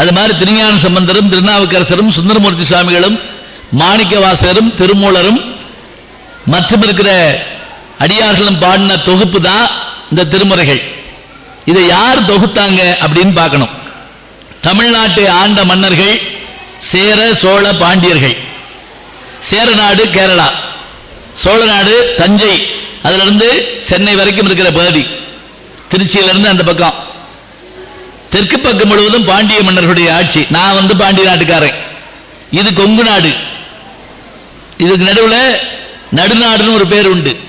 அது மாதிரி திருஞான சம்பந்தரும் திருநாவுக்கரசரும் சுந்தரமூர்த்தி சுவாமிகளும் மாணிக்கவாசரும் திருமூலரும் மற்றும் இருக்கிற அடியார்களும் பாடின தொகுப்பு தான் இந்த திருமுறைகள். இதை யார் தொகுத்தாங்க அப்படின்னு பார்க்கணும். தமிழ்நாட்டை ஆண்ட மன்னர்கள் சேர சோழ பாண்டியர்கள். சேரநாடு கேரளா. சோழ நாடு தஞ்சை. அதுல இருந்து சென்னை வரைக்கும் இருக்கிற பகுதி. திருச்சியிலிருந்து அந்த பக்கம். தெற்கு பக்கம் முழுவதும் பாண்டிய மன்னர்களுடைய ஆட்சி. நான் வந்து பாண்டிய நாட்டுக்காரன். இது கொங்கு நாடு. இதுக்கு நடுவில் நடுநாடுன்னு ஒரு பேர் உண்டு.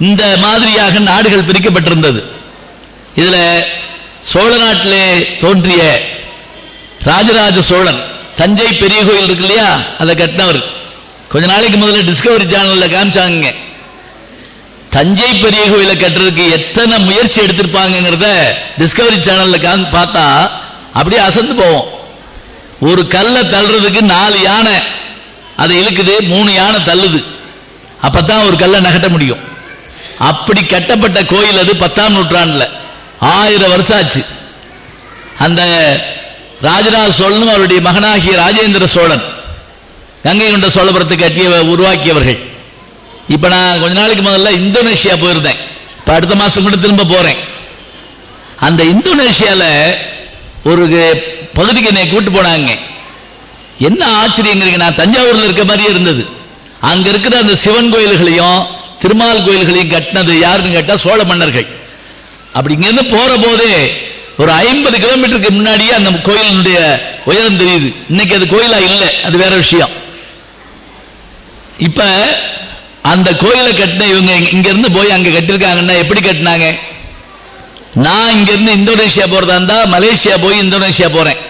இந்த மாதிரியாக நாடுகள் பிரிக்கப்பட்டிருந்தது. இதில் சோழ நாட்டிலே தோன்றிய ராஜராஜ சோழன் தஞ்சை பெரிய கோயில் இருக்கு இல்லையா? அதை கட்டினவர். கொஞ்ச நாளைக்கு முதல்ல டிஸ்கவரி சேனலில் காமிச்சாங்க. தஞ்சை பெரிய கோயிலை கட்டுறதுக்கு எத்தனை முயற்சி எடுத்திருப்பாங்கங்கிறத டிஸ்கவரி சேனல்ல பார்த்தா அப்படியே அசந்து போவோம். ஒரு கல்லை தள்ளுறதுக்கு நாலு யானை. அதை இழுக்குது மூணு யானை தள்ளுது. அப்பதான் ஒரு கல்லை நகட்ட முடியும். அப்படி கட்டப்பட்ட கோயில் அது பத்தாம் நூற்றாண்டுல. ஆயிரம் வருஷம் ஆச்சு. அந்த ராஜராஜ சோழனும் அவருடைய மகனாகிய ராஜேந்திர சோழன் கங்கை கொண்ட சோழபுரத்தை கட்டிய உருவாக்கியவர்கள். இப்ப நான் கொஞ்ச நாளைக்கு முதல்ல இந்தோனேஷியா போயிருந்தேன். இப்ப அடுத்த மாசம் கூட திரும்ப போறேன். அந்த இந்தோனேஷியால ஒரு பகுதிக்கு என்னை கூட்டு போனாங்க. என்ன ஆச்சரியங்கிறீங்க நான் தஞ்சாவூர்ல இருக்க மாதிரியே இருந்தது. அங்க இருக்கிற அந்த சிவன் கோயில்களையும் திருமால் கோயில்களையும் கட்டினது யாருன்னு கேட்டா சோழ மன்னர்கள். அப்படி இங்கிருந்து போற போதே ஒரு ஐம்பது கிலோமீட்டருக்கு முன்னாடியே அந்த கோயிலினுடைய உயரம் தெரியுது. இன்னைக்கு அது கோயிலா இல்லை அது வேற விஷயம். இப்ப அந்த கோயிலை கட்டின இவங்க இங்க இருந்து போய் அங்க கட்டிருக்காங்கன்னா எப்படி கட்டினாங்க? நான் இங்க இருந்து இந்தோனேஷியா போறதா இருந்தா மலேசியா போய் இந்தோனேஷியா போறேன்.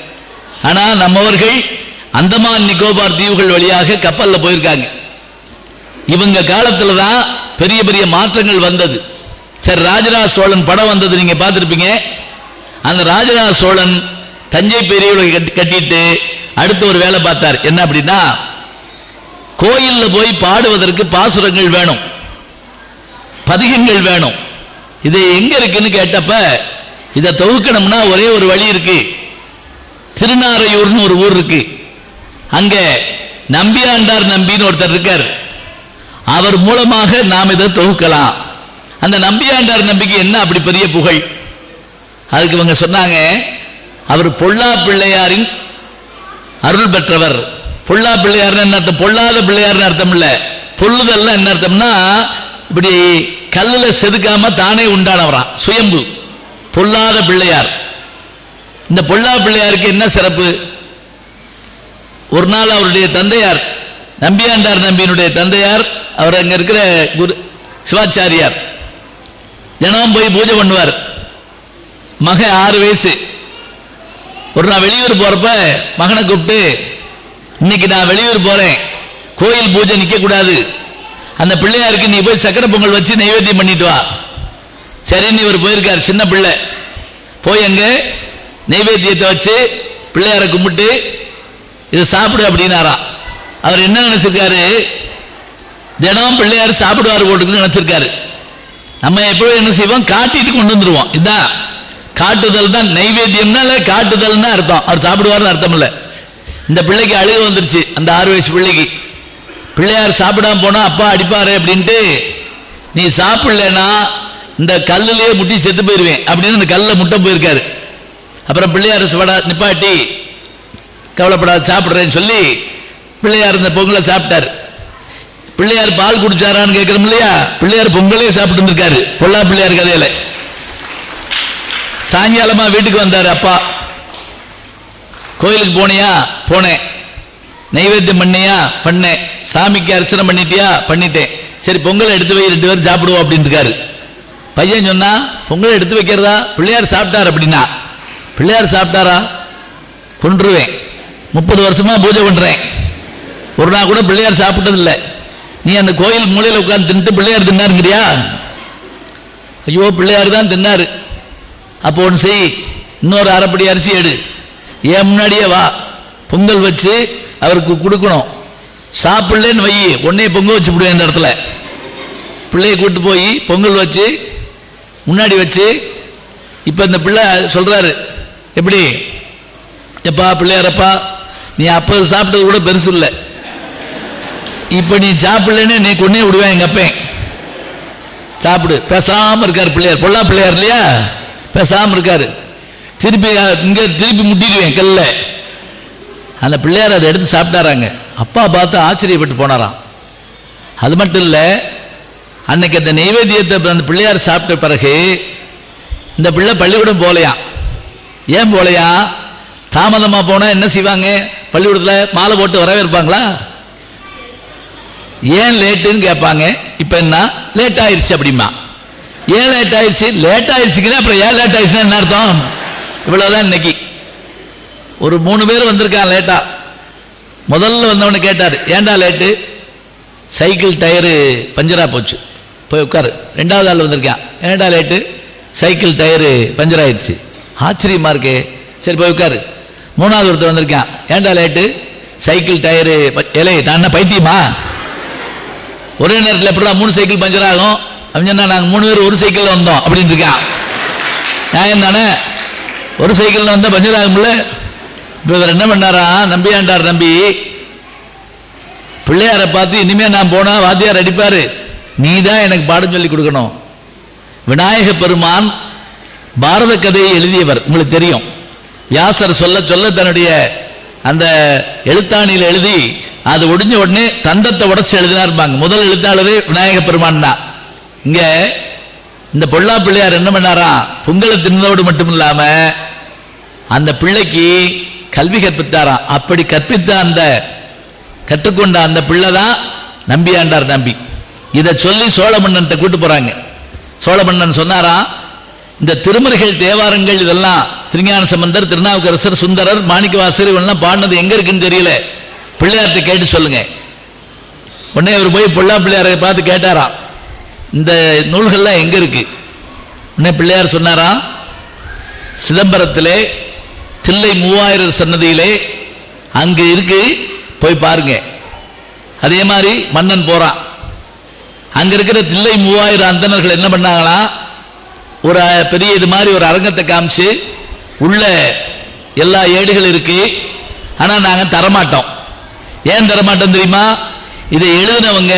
ஆனா நம்மவர்கள் அந்தமான் நிக்கோபார் தீவுகள் வழியாக கப்பல்ல போயிருக்காங்க. இவங்க காலத்துல தான் பெரிய பெரிய மாற்றங்கள் வந்தது. சரி ராஜராஜ சோழன் படம் வந்தது நீங்க பார்த்துருப்பீங்க. அந்த ராஜராஜ சோழன் தஞ்சை பெரிய கட்டிட்டு அடுத்து ஒரு வேலை பார்த்தார். என்ன அப்படின்னா கோயிலில் போய் பாடுவதற்கு பாசுரங்கள் வேணும். பதிகங்கள் வேணும். இது எங்க இருக்குன்னு கேட்டப்ப இதை தொகுக்கணும்னா ஒரே ஒரு வழி இருக்கு. திருநாரையூர்னு ஒரு ஊர் இருக்கு. அங்க நம்பியாண்டார் நம்பின்னு ஒருத்தர் இருக்கார். அவர் மூலமாக நாம் இதை தொகுக்கலாம். அந்த நம்பியாண்டார் நம்பிக்கை என்ன அப்படி பெரிய புகழ்? அதுக்கு இவங்க சொன்னாங்க அவர் பொல்லா பிள்ளையாரின் அருள் பெற்றவர். பொல்லா பிள்ளையார்னு என்ன அர்த்தம்? பொல்லாத பிள்ளையார்னு அர்த்தம் இல்ல பொல்லுதல்னா என்ன அர்த்தம்னா இப்படி கல்லுல செதுக்காம தானே உண்டானவரான் சுயம்பு. பொல்லாத பிள்ளையார். இந்த பொல்லா பிள்ளையாருக்கு என்ன சிறப்பு? ஒரு நாள் அவருடைய தந்தையார் நம்பியாண்டார் நம்பியினுடைய தந்தையார் அவர் அங்க இருக்கிற குரு சிவாச்சாரியார். தினமும் போய் பூஜை பண்ணுவார். மகன் ஆறு வயசு. ஒரு நாள் வெளியூர் போறப்ப மகனை கூப்பிட்டு இன்னைக்கு நான் வெளியூர் போறேன். கோயில் பூஜை நிக்க கூடாது அந்த பிள்ளையாருக்கு நீ போய் சக்கரை பொங்கல் வச்சு நைவேத்தியம் பண்ணிட்டு வா. சரின்னு இவர் போயிருக்கார் சின்ன பிள்ளை. போய் அங்க நைவேத்தியத்தை வச்சு பிள்ளையாரை கும்பிட்டு இதை சாப்பிடு அப்படின்னாராம் அவர் என்ன நினைச்சிருக்காரு? தினம் பிள்ளையார் சாப்பிடுவார் போட்டுக்குன்னு நினைச்சிருக்காரு. நம்ம எப்பவும் என்ன செய்வோம்? காட்டிட்டு கொண்டு வந்துருவோம். இதான். காட்டுதல் தான் நைவேத்தியம்னால காட்டுதல்னு அர்த்தம். அவர் சாப்பிடுவார்னு அர்த்தம் இல்லை. இந்த பிள்ளைக்கு அழுக வந்துருச்சு அந்த ஆறு வயசு பிள்ளைக்கு. பிள்ளையார் சாப்பிடாம போனா அப்பா அடிப்பாரு அப்படின்ட்டு நீ சாப்பிடலனா இந்த கல்லுலேயே முட்டி செத்து போயிருவேன் அப்படின்னு அந்த கல்லில் முட்டை போயிருக்காரு. அப்புறம் பிள்ளையார் சிவடா நிப்பாட்டி கவலைப்படாத சாப்பிட்றேன்னு சொல்லி பிள்ளையார் இந்த பொங்கலை சாப்பிட்டாரு. பிள்ளையார் பால் குடிச்சாரான்னு கேட்கிறோம் இல்லையா? பிள்ளையார் பொங்கலே சாப்பிட்டு இருந்திருக்காரு பொல்லா பிள்ளையார் கதையில. சாயங்காலமா வீட்டுக்கு வந்தார் அப்பா. கோயிலுக்கு போனியா? போனேன் நைவேத்தியம் பண்ணியா? பண்ணேன் சாமிக்கு அர்ச்சனை பண்ணிட்டியா? பண்ணிட்டேன். சரி பொங்கல் எடுத்து வை ரெண்டு பேரும் சாப்பிடுவோம் அப்படின்னு இருக்காரு பையன் சொன்னா பொங்கல் எடுத்து வைக்கிறதா? பிள்ளையார் சாப்பிட்டார் அப்படின்னா. பிள்ளையார் சாப்பிட்டாரா? கொன்றுவேன். முப்பது வருஷமா பூஜை பண்றேன். ஒரு நாள் கூட பிள்ளையார் சாப்பிட்டதில்லை. நீ அந்த கோயில் மூலையில் உட்கார்ந்து தின்ட்டு பிள்ளையார் தின்னாருங்கிறியா? ஐயோ பிள்ளையார் தான் தின்னாரு. அப்போ ஒன்று செய். இன்னொரு அரைப்படி அரிசி எடு. ஏன் முன்னாடியே வா. பொங்கல் வச்சு அவருக்கு கொடுக்கணும். சாப்பிடலன்னு வை உடனே பொங்கல் வச்சு விடுவேன் இந்த இடத்துல. பிள்ளையை கூட்டு போய் பொங்கல் வச்சு முன்னாடி வச்சு இப்போ இந்த பிள்ளை சொல்கிறாரு எப்படி? எப்பா பிள்ளையாரப்பா நீ அப்போ சாப்பிட்டது கூட பெருசு இல்லை. இப்போ நீ சாப்பிடலன்னு நீ கொண்டே விடுவேன் எங்கள் அப்பேன். சாப்பிடு. பேசாமல் இருக்கார் பிள்ளையார். பொல்லா பிள்ளையார் இல்லையா? பேசாமல் இருக்கார். திருப்பி இங்கே திருப்பி முட்டிடுவேன் கல்ல. அந்த பிள்ளையார் அதை எடுத்து சாப்பிட்டாராங்க. அப்பா பார்த்து ஆச்சரியப்பட்டு போனாராம். அது மட்டும் இல்லை அன்னைக்கு அந்த நைவேத்தியத்தை அந்த பிள்ளையார் சாப்பிட்ட பிறகு இந்த பிள்ளை பள்ளிக்கூடம் போலையாம் ஏன் போலையா தாமதமாக போனால் என்ன செய்வாங்க? பள்ளிக்கூடத்தில் மாலை போட்டு வரவேற்பாங்களா ஏன் லேட்டுன்னு கேட்பாங்க. இப்போ என்ன? லேட் ஆயிடுச்சு அப்படிமா. ஏன் லேட் ஆயிடுச்சு லேட் ஆயிருச்சுங்கன்னா அப்புறம் ஏன் லேட் ஆயிடுச்சுன்னா என்ன அர்த்தம்? இவ்வளோதான் இன்னைக்கு. ஒரு மூணு பேர் வந்திருக்கான் லேட்டா. முதல்ல வந்தவனை கேட்டார் ஏன்டா லேட்டு? சைக்கிள் டயரு பஞ்சராக போச்சு. போய் உட்காரு. ரெண்டாவது ஆள் வந்திருக்கான் ஏன்டா லேட்டு? சைக்கிள் டயரு பஞ்சர் ஆயிடுச்சு ஆச்சரியமாக இருக்கே. சரி போய் உட்காரு. மூணாவது ஒருத்தர் வந்திருக்கான் ஏன்டா லேட்டு? சைக்கிள் டயரு ப- நான் என்ன பைத்தியமா? ஒரே நேரத்தில் எப்படா மூணு சைக்கிள் பஞ்சர் ஆகும்? அப்படின்னு சொன்னா நாங்கள் மூணு பேர் ஒரு சைக்கிளில் வந்தோம். அப்படின்னு இருக்கான். நான் தானே? ஒரு சைக்கிளில் வந்தால் பஞ்சர் ஆகும்ல? இப்போ இவர் என்ன பண்ணாரா? நம்பியாண்டார் நம்பி. பிள்ளையாரை பார்த்து இனிமே நான் போனா வாத்தியார் அடிப்பாரு. நீ தான் எனக்கு பாடம் சொல்லி கொடுக்கணும். விநாயக பெருமான் பாரத கதையை எழுதியவர். உங்களுக்கு தெரியும். வியாசர் சொல்ல சொல்ல தன்னுடைய அந்த எழுத்தாணியில் எழுதி அது ஒடிஞ்ச உடனே தந்தத்தை உடைச்சு எழுதினார்பாங்க. முதல் எழுத்தாளரே விநாயக பெருமான் தான். இங்க இந்த பொல்லா பிள்ளையார் என்ன பண்ணாரா? பொங்கலை தின்னதோடு மட்டும் இல்லாம அந்த பிள்ளைக்கு கல்வி கற்பித்தாராம் அப்படி கற்பித்த அந்த கற்றுக்கொண்ட அந்த பிள்ளை தான் நம்பியாண்டார் நம்பி இதை சொல்லி சோழ கூட்டு போறாங்க. சோழ மன்னன் சொன்னாராம் இந்த திருமுறைகள் தேவாரங்கள் இதெல்லாம் திருஞான சம்பந்தர் திருநாவுக்கரசர் சுந்தரர் மாணிக்கவாசர் இவெல்லாம் பாடினது எங்க இருக்குன்னு தெரியல. பிள்ளையார்ட்ட கேட்டு சொல்லுங்க. உடனே அவர் போய் பொல்லா பிள்ளையாரை பார்த்து கேட்டாராம் இந்த நூல்கள்லாம் எங்க இருக்கு? உடனே பிள்ளையார் சொன்னாராம் சிதம்பரத்திலே தில்லை மூவாயிரம் சன்னதியிலே அங்கு இருக்கு போய் பாருங்க. அதே மாதிரி மன்னன் போறான் அங்க இருக்கிற தில்லை மூவாயிரம் அந்தணர்கள் என்ன பண்ணாங்களா ஒரு பெரிய இது மாதிரி ஒரு அரங்கத்தை காமிச்சு உள்ள எல்லா ஏடுகள் இருக்கு. ஆனா நாங்க தரமாட்டோம். ஏன் தரமாட்டோம் தெரியுமா? இதை எழுதினவங்க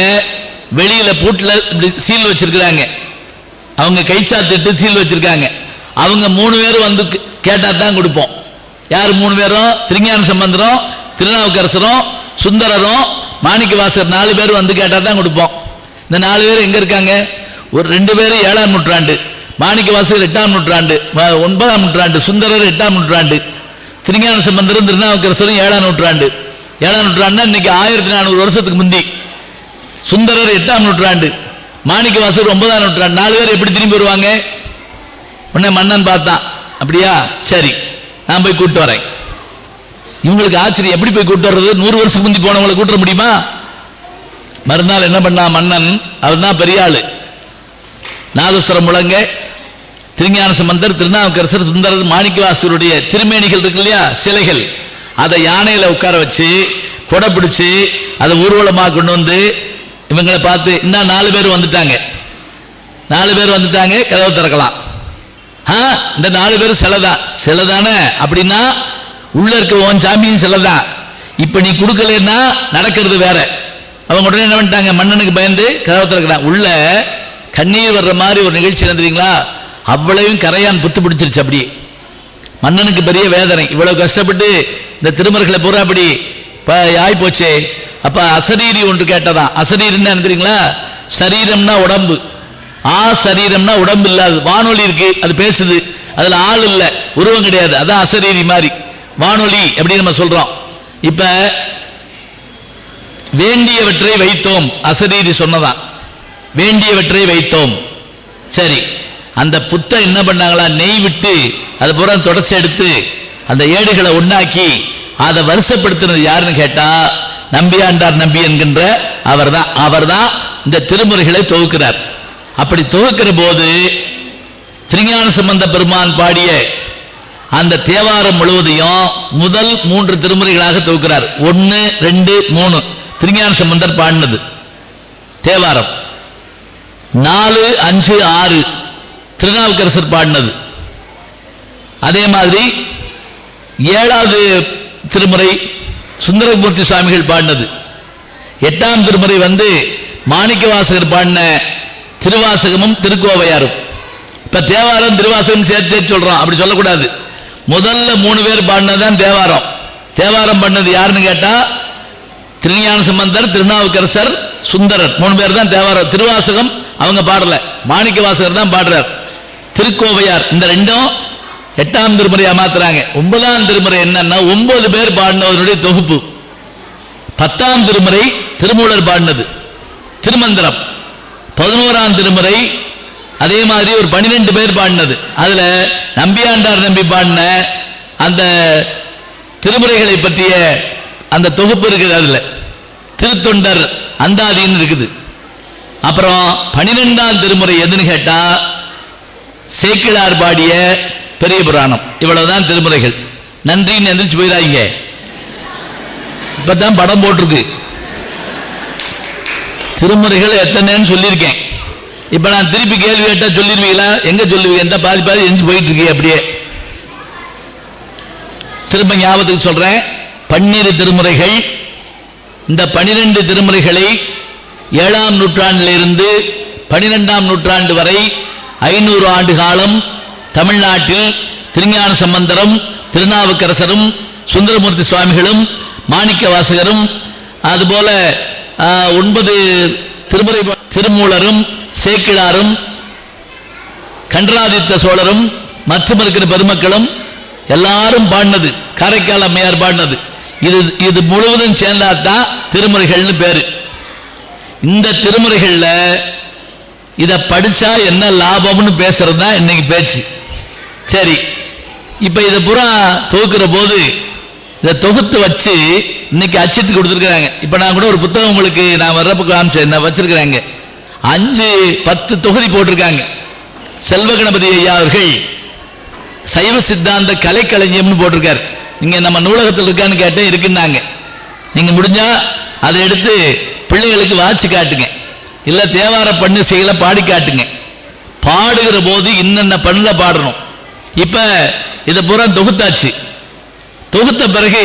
வெளியில பூட்டில் இப்படி சீல் வச்சிருக்கிறாங்க. அவங்க கைச்சாத்திட்டு சீல் வச்சிருக்காங்க. அவங்க மூணு பேரும் வந்து கேட்டா தான் கொடுப்போம். யார் மூணு பேரும்? திருஞான சம்பந்தரும் திருநாவுக்கரசரும் சுந்தரரும் மாணிக்கவாசர் நாலு பேர் வந்து கேட்டால் தான் கொடுப்போம். இந்த நாலு பேர் எங்கே இருக்காங்க? ஒரு ரெண்டு பேர் ஏழாம் நூற்றாண்டு மாணிக்கவாசகர் எட்டாம் நூற்றாண்டு ஒன்பதாம் நூற்றாண்டு சுந்தரர் எட்டாம் நூற்றாண்டு திருஞான சம்பந்தரும் திருநாவுக்கரசரும் ஏழாம் நூற்றாண்டு. ஏழாம் நூற்றாண்டுனா இன்னைக்கு ஆயிரத்தி நானூறு வருஷத்துக்கு முந்தி. சுந்தரர் எட்டாம் நூற்றாண்டு மாணிக்கவாசகர் ஒன்பதாம் நூற்றாண்டு. நாலு பேர் எப்படி திரும்பி வருவாங்க? உடனே மன்னன் பார்த்தான். அப்படியா? சரி. நான் போய் கூட்டு வரேன். இவங்களுக்கு ஆச்சரியம் எப்படி போய் கூட்டு வர்றது? நூறு வருஷத்துக்கு முந்தி போனவங்களை கூட்ட முடியுமா? மறுநாள் என்ன பண்ணா மன்னன்? அவர் தான் பெரிய ஆளு. நாதஸ்வரம் முழங்க திருஞான சம்பந்தர் திருநாவுக்கரசர் சுந்தரர் மாணிக்கவாசருடைய திருமேனிகள் இருக்கு இல்லையா? சிலைகள். அதை யானையில உட்கார வச்சு கொடை பிடிச்சு அதை ஊர்வலமாக கொண்டு வந்து இவங்களை பார்த்து இன்னும் நாலு பேர் வந்துட்டாங்க. நாலு பேர் வந்துட்டாங்க கதவை திறக்கலாம். இந்த நாலு பேரும் சிலை தான் சிலை தானே அப்படின்னா உள்ள இருக்க உன் சாமியும் சிலை தான் இப்ப நீ கொடுக்கலன்னா நடக்கிறது வேற. அவங்க உடனே என்ன பண்ணிட்டாங்க? மன்னனுக்கு பயந்து கதவை திறக்கிறான் உள்ள கண்ணீர் வர்ற மாதிரி ஒரு நிகழ்ச்சி நடந்தீங்களா அவ்வளவையும் கரையான் புத்து பிடிச்சிருச்சு அப்படி. மன்னனுக்கு பெரிய வேதனை. இவ்வளவு கஷ்டப்பட்டு இந்த திருமர்களை பூரா அப்படி ஆய் போச்சு. அப்ப அசரீரி ஒன்று கேட்டதான். அசரீரின்னு நினைக்கிறீங்களா சரீரம்னா உடம்பு. ஆ சரீரம்னா உடம்பு இல்லாது வானொலி இருக்கு அது பேசுது. அதுல ஆள் இல்ல உருவம் கிடையாது. அதான் அசரீரி மாதிரி. வானொலி அப்படின்னு நம்ம சொல்றோம். இப்ப வேண்டியவற்றை வைத்தோம். அசரீரி சொன்னதான் வேண்டியவற்றை வைத்தோம். சரி. அந்த புத்த என்ன பண்ணாங்களா? நெய் விட்டு அது பூரா தொடச்சி எடுத்து அந்த ஏடுகளை உண்டாக்கி அதை வருஷப்படுத்தினது யாருன்னு கேட்டா நம்பியாண்டார் நம்பி என்கின்ற அவர்தான். அவர்தான் இந்த திருமுறைகளை தொகுக்கிறார். அப்படி துவக்கிற போது திருஞான சம்பந்த பெருமான் பாடிய அந்த தேவாரம் முழுவதையும் முதல் மூன்று திருமுறைகளாக துவக்கிறார் ஒன்னு ரெண்டு மூணு. திருஞான சம்பந்தர் பாடினது. தேவாரம். நாலு அஞ்சு ஆறு. திருநாவுக்கரசர் பாடினது. அதே மாதிரி ஏழாவது திருமுறை சுந்தரமூர்த்தி சுவாமிகள் பாடினது. எட்டாம் திருமுறை வந்து மாணிக்கவாசகர் பாடின திருவாசகமும் திருக்கோவையாரும். இப்ப தேவாரம் திருவாசகம் சேர்த்தே சொல்றோம். அப்படி சொல்லக்கூடாது. முதல்ல மூணு பேர் பாடினதுதான் தேவாரம். தேவாரம் பண்ணது யாருன்னு கேட்டா திருஞான சம்பந்தர் திருநாவுக்கரசர் சுந்தரர். மூணு பேர் தான் தேவாரம். திருவாசகம் அவங்க பாடல. மாணிக்க வாசகர் தான் பாடுறார். திருக்கோவையார். இந்த ரெண்டும் எட்டாம் திருமுறையா மாத்துறாங்க. ஒன்பதாம் திருமுறை என்னன்னா ஒன்பது பேர் பாடினவருடைய தொகுப்பு. பத்தாம் திருமுறை திருமூலர் பாடினது. திருமந்திரம். பதினோராம் திருமுறை அதே மாதிரி ஒரு பன்னிரெண்டு பேர் பாடினது. அதுல நம்பியாண்டார் நம்பி பாடின அந்த திருமுறைகளை பற்றிய அந்த தொகுப்பு இருக்குது அதுல. திருத்தொண்டர் அந்தாதின்னு இருக்குது. அப்புறம் பனிரெண்டாம் திருமுறை எதுன்னு கேட்டா சேக்கிழார் பாடிய பெரிய புராணம். இவ்வளவுதான் திருமுறைகள். நன்றின்னு எந்திரிச்சு போயிடாதீங்க. இப்பதான் படம் போட்டிருக்கு. திருமுறைகள் எத்தனைன்னு சொல்லியிருக்கேன். இப்ப நான் திருப்பி கேள்வி கேட்டா சொல்லிருவீங்களா? எங்க சொல்லுவீங்க? எந்த பாதி பாதி எஞ்சி போயிட்டு இருக்கீங்க அப்படியே. திரும்ப ஞாபகத்துக்கு சொல்றேன். பன்னிரு திருமுறைகள். இந்த பனிரெண்டு திருமுறைகளை ஏழாம் நூற்றாண்டிலிருந்து பனிரெண்டாம் நூற்றாண்டு வரை ஐநூறு ஆண்டு காலம் தமிழ்நாட்டில் திருஞான சம்பந்தரும் திருநாவுக்கரசரும் சுந்தரமூர்த்தி சுவாமிகளும் மாணிக்க வாசகரும் அதுபோல ஒன்பது திருமுறை திருமூலரும் சேக்கிழாரும் கண்டராதித்த சோழரும் மற்றும் இருக்கிற பெருமக்களும் எல்லாரும் பாடினது. காரைக்கால் அம்மையார் பாடினது. இது இது முழுவதும் சேர்ந்தாதான் திருமுறைகள்னு பேரு. இந்த திருமுறைகள்ல இதை படிச்சா என்ன லாபம்னு பேசுறது தான் இன்னைக்கு பேச்சு. சரி இப்ப இதை பூரா தொகுக்கிற போது இதை தொகுத்து வச்சு இன்னைக்கு அச்சிட்டு கொடுத்துருக்குறாங்க. இப்ப நான் கூட ஒரு புத்தகம் உங்களுக்கு நான் வர்றப்ப காமிச்சேன். நான் வச்சிருக்கிறாங்க. அஞ்சு பத்து தொகுதி போட்டிருக்காங்க. செல்வ கணபதி ஐயா அவர்கள் சைவ சித்தாந்த கலைக்களஞ்சியம்னு போட்டிருக்காரு. நீங்க நம்ம நூலகத்தில் இருக்கான்னு கேட்டேன் இருக்குன்னாங்க. நீங்க முடிஞ்சா அதை எடுத்து பிள்ளைகளுக்கு வாட்சி காட்டுங்க. இல்ல தேவார பண்ணு செய்யல பாடி காட்டுங்க. பாடுகிற போது இன்னென்ன பண்ணில் பாடணும். இப்ப இதை பூரா தொகுத்தாச்சு. தொகுத்த பிறகு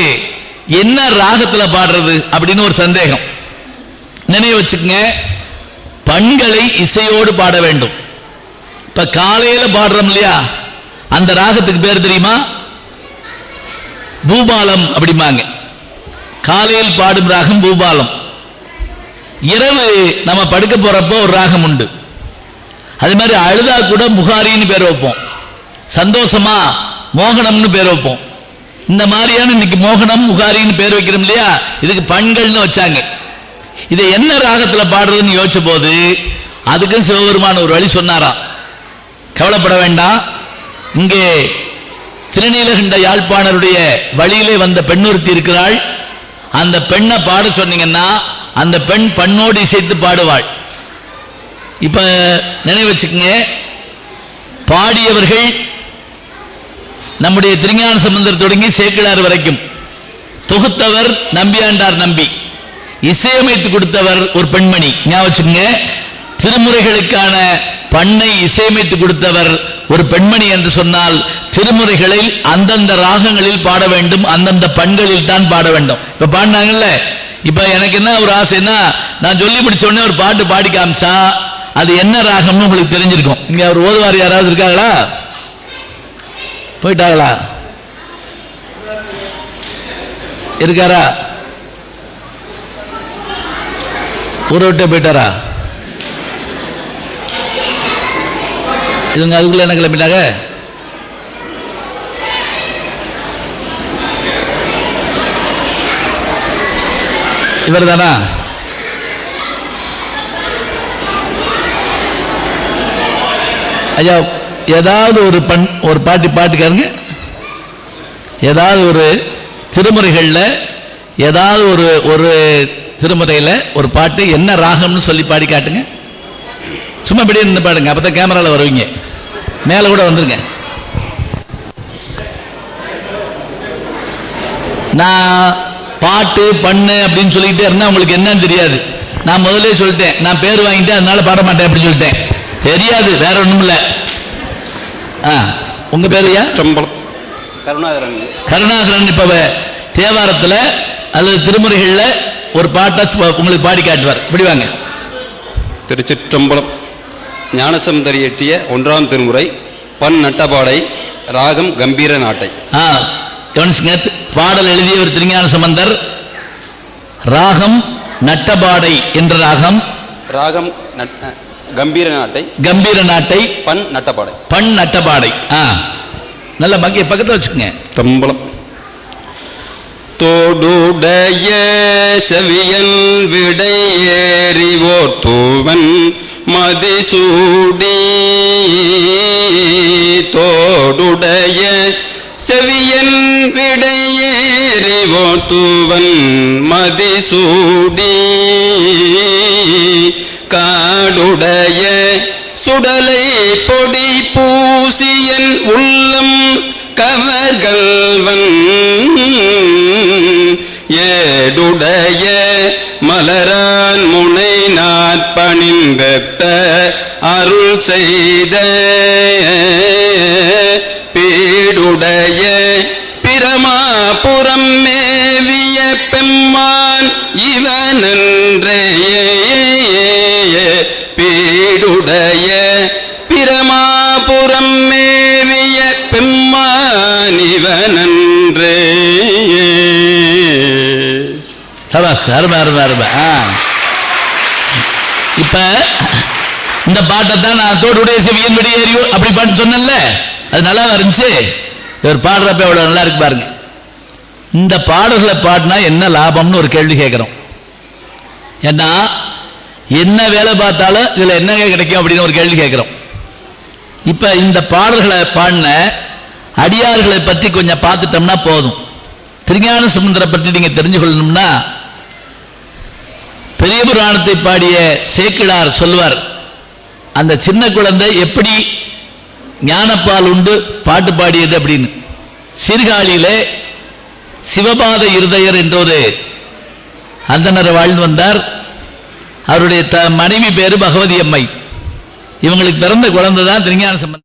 என்ன ராகத்துல பாடுறது அப்படின்னு ஒரு சந்தேகம். நினைவு வச்சுக்கங்க பண்களை இசையோடு பாட வேண்டும். இப்ப காலையில பாடுறோம் இல்லையா? அந்த ராகத்துக்கு பேர் தெரியுமா? பூபாலம் அப்படிம்பாங்க. காலையில் பாடும் ராகம் பூபாலம். இரவு நம்ம படுக்க போறப்போ ஒரு ராகம் உண்டு. அது மாதிரி அழுதா கூட முகாரின்னு பேர் வைப்போம். சந்தோஷமா மோகனம்னு பேர் வைப்போம். இந்த மாதிரியான இன்னைக்கு மோகனம் முகாரின்னு பேர் வைக்கிறோம் இல்லையா? இதுக்கு பண்கள்னு வச்சாங்க. இதை என்ன ராகத்துல பாடுறதுன்னு யோசிச்ச போது அதுக்கும் சிவபெருமான ஒரு வழி சொன்னாராம். கவலைப்பட வேண்டாம். இங்கே திருநீலகண்ட யாழ்ப்பாணருடைய வழியிலே வந்த பெண்ணொருத்தி இருக்கிறாள். அந்த பெண்ணை பாட சொன்னீங்கன்னா அந்த பெண் பண்ணோடு இசைத்து பாடுவாள். இப்ப நினைவு வச்சுக்கங்க. பாடியவர்கள் நம்முடைய திருஞான சம்பந்தர் தொடங்கி சேக்கிழார் வரைக்கும். தொகுத்தவர் நம்பியாண்டார் நம்பி. இசையமைத்து கொடுத்தவர் ஒரு பெண்மணி. ஞாபகம் திருமுறைகளுக்கான பண்ணை இசையமைத்து கொடுத்தவர் ஒரு பெண்மணி என்று சொன்னால் திருமுறைகளில் அந்தந்த ராகங்களில் பாட வேண்டும் அந்தந்த பண்களில் தான் பாட வேண்டும். இப்ப பாடினாங்கல்ல? இப்ப எனக்கு என்ன ஒரு ஆசைன்னா நான் சொல்லி முடிச்ச உடனே ஒரு பாட்டு பாடி காமிச்சா அது என்ன ராகம்னு உங்களுக்கு தெரிஞ்சிருக்கும். இங்க அவர் ஓதுவார் யாராவது இருக்காங்களா? போயிட்டாங்களா? இருக்காரா? ஊரை விட்டு போயிட்டாரா? இவங்க அதுக்குள்ள என்ன கிளம்பிட்டாங்க? இவர் தானா ஐயா ஏதாவது ஒரு பண் ஒரு பாட்டு பாட்டுக்காருங்க ஏதாவது ஒரு திருமுறைகளில் ஏதாவது ஒரு ஒரு திருமுறையில் ஒரு பாட்டு என்ன ராகம்னு சொல்லி பாடி காட்டுங்க. சும்மா இப்படியே இருந்து பாடுங்க அப்பதான் கேமராவில் வருவீங்க. மேலே கூட வந்துருங்க. நான் பாட்டு பண்ணு அப்படின்னு சொல்லிக்கிட்டே இருந்தால் உங்களுக்கு என்னன்னு தெரியாது. நான் முதல்ல சொல்லிட்டேன் நான் பேர் வாங்கிட்டேன் அதனால பாட மாட்டேன் அப்படின்னு சொல்லிட்டேன். தெரியாது வேற ஒன்றும் இல்லை ஆ உங்க பேர் ஐயா? சம்பளம். கருணாகரன். கருணாகரன் இப்ப தேவாரத்துல அல்லது திருமுறைகள்ல ஒரு பாட்டை உங்களுக்கு பாடி காட்டுவார். இப்படி வாங்க. திருச்சிற்றம்பலம். ஞானசம்பந்தர் இயற்றிய ஒன்றாம் திருமுறை பன் நட்டபாடை ராகம் கம்பீர நாட்டை. ஆ கவனிச்சுங்க. பாடல் எழுதியவர் திருஞான சம்பந்தர். ராகம் நட்டபாடை என்ற ராகம். ராகம் நட்- அஹ், கம்பீர நாட்டை கம்பீர நாட்டை பன் நட்டபாடை பண் நட்டபாடை ஆ. நல்ல மங்கிய பக்கத்துல வச்சுக்கோங்க. கம்பளம் தோடுடைய செவியன் விடையேறிவோர் தூவன் மதிசூடி தோடுடைய செவியன் விடையேறிவோர் தூவன் மதிசூடி காடுடைய சுடலை பொடி பூசியன் உள்ளம் கவர்கள்வன் ஏடுடைய மலரான் முனை நாற்பணிந்த அருள் செய்த பீடுடைய பிரமாபுரம் மேவிய பெம்மான் இவனன்றே அருமை அருமை அருமை. ஆ. இப்ப இந்த பாட்டை தான் நான் தோடுடைய செவியன் வெளியேறியோ அப்படி பாட்டு சொன்னேன்ல. அது நல்லா இருந்துச்சு. இவர் பாடுறப்ப எவ்வளவு நல்லா இருக்கு பாருங்க. இந்த பாடல்களை பாடினா என்ன லாபம்னு ஒரு கேள்வி கேட்கிறோம். ஏன்னா என்ன வேலை பார்த்தாலும் இதுல என்ன கிடைக்கும் அப்படின்னு ஒரு கேள்வி கேட்கிறோம். இப்ப இந்த பாடல்களை பாடின அடியார்களை பற்றி கொஞ்சம் பார்த்துட்டோம்னா போதும். திருஞான சுமந்திர பற்றி நீங்க தெரிஞ்சு கொள்ளணும்னா பெரிய புராணத்தை பாடிய சேக்கிழார் சொல்வார் அந்த சின்ன குழந்தை எப்படி ஞானப்பால் உண்டு பாட்டு பாடியது அப்படின்னு. சீர்காழியிலே சிவபாத இருதயர் என்ற ஒரு அந்தனர் வாழ்ந்து வந்தார். அவருடைய த மனைவி பேரு பகவதி அம்மை. இவங்களுக்கு பிறந்த குழந்தை தான் திருஞான சம்பந்தம்